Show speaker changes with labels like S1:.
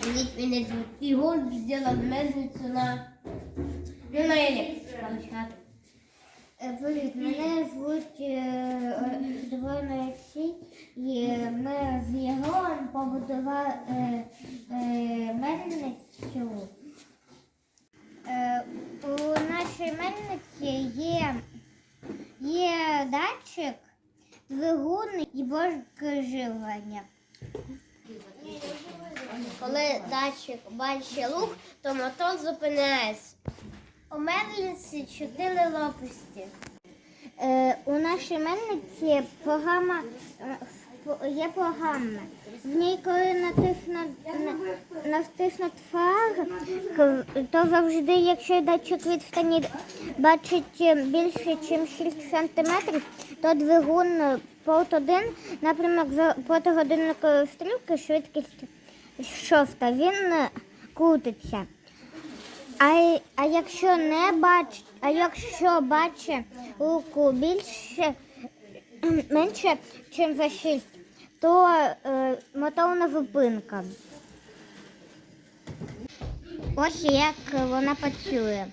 S1: Привіт, на... Ну, на.
S2: Е, Привіт, мене звуть е, Олексій, і ми з Єгором побудували е, мельницю. У нашій мельниці є, є датчик, двигун і божке живлення.
S1: Коли датчик бачить лук, то мотор зупиняється.
S2: У мельниці чотири лопасті. Е, у нашій мельниці програма е, є програма. В ній, коли натиснуть, на- натиснуть фар, то завжди, якщо датчик відстані бачить е, більше, ніж 6 см, то двигун е, порт 1, напрямок за протигодинникової стрілки, швидкість шоста, він е, крутиться. А, а якщо не бач, а якщо бачить руку більше менше, ніж за 6, то е, моторна зупинка. Ось як вона працює.